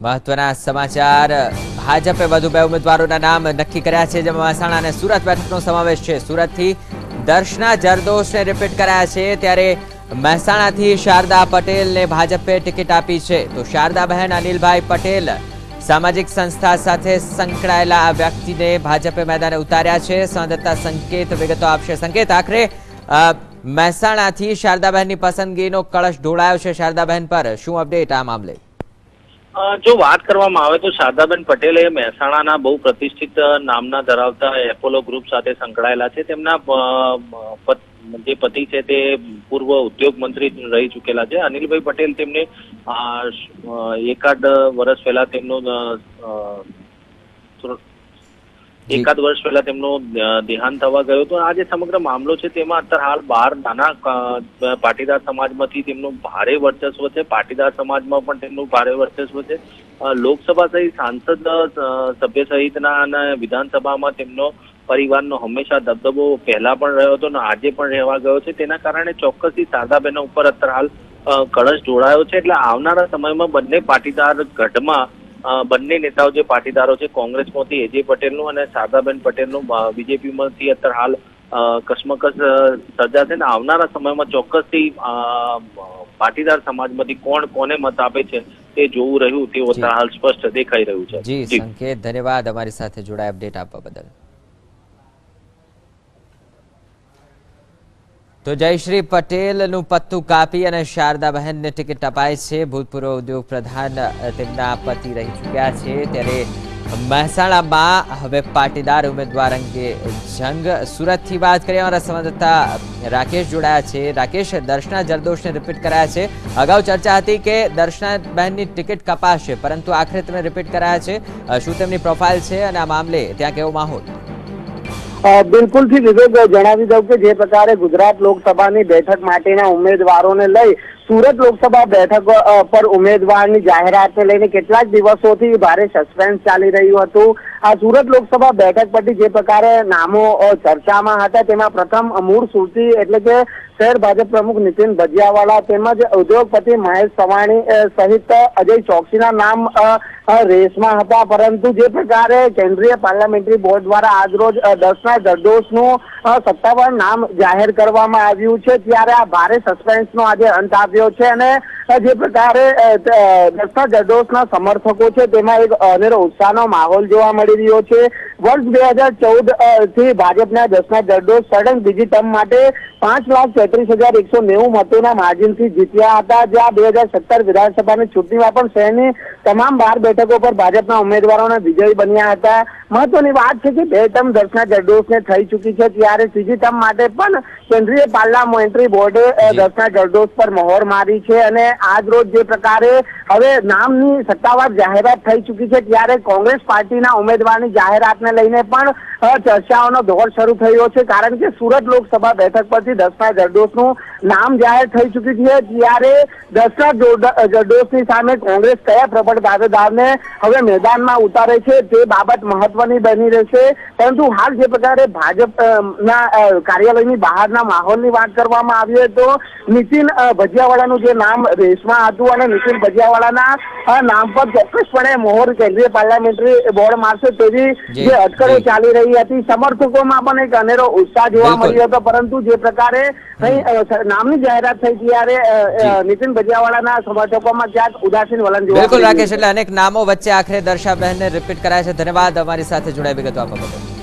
મહત્વના સમાચાર. ભાજપે વધુ બે ઉમેદવારોના નામ નક્કી કર્યા છે, જેમાં મહેસાણા અને સુરત બેઠકનો સમાવેશ છે. સુરતથી દર્શના જરદોશને રિપીટ કરાયા છે, ત્યારે મહેસાણાથી શારદા પટેલને ભાજપે ટિકિટ આપી છે. તો શારદાબહેન અનિલભાઈ પટેલ સામાજિક સંસ્થા સાથે સંકળાયેલા આ વ્યક્તિને ભાજપે મેદાને ઉતાર્યા છે. સંવાદદાતા સંકેત વિગતો આપશે. સંકેત, આખરે મહેસાણાથી શારદાબહેનની પસંદગીનો કળશ ઢોળાયો છે. શારદાબહેન પર શું અપડેટ આ મામલે? જો વાત કરવામાં આવે તો શારદાબેન પટેલ એ મહેસાણાના બહુ પ્રતિષ્ઠિત નામના ધરાવતા એપોલો ગ્રુપ સાથે સંકળાયેલા છે તેમના જે પતિ છે તે પૂર્વ ઉદ્યોગ મંત્રી રહી ચૂકેલા છે અનિલભાઈ પટેલ તેમને એકાદ વર્ષ પહેલા તેમનું. એકાદ વર્ષ પહેલા તેમનો દેહાંત થવા ગયો હતો. આ જે સમગ્ર મામલો છે તેમાં અત્યારે હાલ બહાર નાના પાટીદાર સમાજમાંથી તેમનું ભારે વર્ચસ્વ છે. પાટીદાર સમાજમાં પણ તેમનું ભારે વર્ચસ્વ છે. લોકસભા સહિત સાંસદ સભ્ય સહિતના અને વિધાનસભામાં તેમનો પરિવારનો હંમેશા દબદબો પહેલા પણ રહ્યો હતો અને આજે પણ રહેવા ગયો છે. તેના કારણે ચોક્કસથી શારદાબેન ઉપર અત્યારે હાલ કળશ જોડાયો છે. એટલે આવનારા સમયમાં બંને પાટીદાર ગઢમાં બંને નેતાઓ જે પાટીદારો છે કોંગ્રેસમાંથી એજે પટેલનું અને શારદાબેન પટેલનું બીજેપીમાંથી અત્યારે હાલ કસમકસ સર્જાશે ને આવનારા સમયમાં ચોક્કસથી પાટીદાર સમાજમાંથી કોણ કોને મત આપે છે તે જોવું રહ્યું તે અત્યારે હાલ સ્પષ્ટ દેખાઈ રહ્યું છે. જી. સંકેત ધન્યવાદ અમારી સાથે જોડાય અપડેટ આપવા બદલ. તો જયશ્રી પટેલનું પત્તું કાપી અને શારદાબહેનને ટિકિટ અપાય છે. ભૂતપૂર્વ ઉદ્યોગ પ્રધાન તેમના પતિ રહી ચૂક્યા છે. ત્યારે મહેસાણામાં હવે પાટીદાર ઉમેદવાર અંગે જંગ. સુરતથી વાત કરીએ, અમારા સંવાદદાતા રાકેશ જોડાયા છે. રાકેશ, દર્શના જરદોશને રિપીટ કરાયા છે. અગાઉ ચર્ચા હતી કે દર્શનાબહેનની ટિકિટ કપાશે, પરંતુ આખરે તમે રિપીટ કરાયા છે. શું તેમની પ્રોફાઇલ છે અને આ મામલે ત્યાં કેવો માહોલ? અ, બિલકુલથી વિવેક જણાવી દઉં કે જે પ્રકારે ગુજરાત લોકસભાની બેઠક માટેના ઉમેદવારોને લઈ સુરત લોકસભા બેઠક પર ઉમેદવારની જાહેરાતને લઈને કેટલાક દિવસોથી ભારે સસ્પેન્સ ચાલી રહ્યું હતું. આ સુરત લોકસભા બેઠક પરથી જે પ્રકારે નામો ચર્ચામાં હતા તેમાં પ્રથમ મૂળ સુરતી એટલે કે શહેર ભાજપ પ્રમુખ નીતિન ભજિયાવાળા તેમજ ઉદ્યોગપતિ મહેશ સવાણી સહિત અજય ચોકસીના નામ રેસમાં હતા. પરંતુ જે પ્રકારે કેન્દ્રીય પાર્લામેન્ટરી બોર્ડ દ્વારા આજરોજ દસના જરદોશનું સત્તાવાર નામ જાહેર કરવામાં આવ્યું છે, ત્યારે આ ભારે સસ્પેન્સનો આજે અંત આવ્યો છે અને જે પ્રકારે અ, ત- અ, દસના જરદોશના સમર્થકો છે તેમાં એક અનેરો ઉત્સાહનો માહોલ જોવા મળી રહ્યો છે. વર્ષ બે હજાર ચૌદથી ભાજપના દસના જડોસ સળંગ બીજી ટર્મ માટે પાંચ લાખ તેત્રીસ હજાર એકસો નેવું મતોના માર્જિનથી જીત્યા હતા. જ્યાં બે હજાર સત્તર વિધાનસભાની ચૂંટણીમાં પણ શહેરની તમામ બાર બેઠકો પર ભાજપના ઉમેદવારોને વિજયી બન્યા હતા. મહત્વની વાત છે કે બે ટર્મ દર્શના જડોસને થઈ ચૂકી છે ત્યારે ત્રીજી ટર્મ માટે પણ કેન્દ્રીય પાર્લામેન્ટરી બોર્ડે દસના જડોસ પર મહોર મારી છે અને આજ રોજ જે પ્રકારે હવે નામની સત્તાવાર જાહેરાત થઈ ચૂકી છે ત્યારે કોંગ્રેસ પાર્ટીના ઉમેદવારની જાહેરાતને લઈને પણ ચર્ચાઓનો દોર શરૂ થયો છે. કારણ કે સુરત લોકસભા બેઠક પરથી દસના જરદોશનું નામ જાહેર થઈ ચૂક્યું છે. ત્યારે દસના જોડ- જરદોશની સામે કોંગ્રેસ કયા પ્રબળ દાવેદારને હવે મેદાનમાં ઉતારે છે તે બાબત મહત્વની બની રહેશે. પરંતુ હાલ જે પ્રકારે ભાજપ ના અ, કાર્યાલયની બહારના માહોલની વાત કરવામાં આવી તો નીતિન ભજિયાવાળાનું જે નામ રેસમાં હતું અને નીતિન ભજીયાવાળાના અ, નામ પર ચોક્કસપણે મોહર કેન્દ્રીય પાર્લામેન્ટરી બોર્ડ મારશે તેવી જે અટકળો ચાલી રહી હતી. સમર્થકોમાં પણ એક અનેરો ઉત્સાહ જોવા મળ્યો હતો પરંતુ જે પ્રકારે નામની જાહેરાત થઈ ત્યારે નીતિન ભજીયાવાળાના સમર્થકોમાં ક્યાંક ઉદાસીન વલણ જોવા બિલકુલ રાકેશ. એટલે અનેક નામો વચ્ચે આખરે દર્શાબહેનને રિપીટ કરાય છે. ધન્યવાદ અમારી સાથે જોડાય વિગતો આપવા બદલ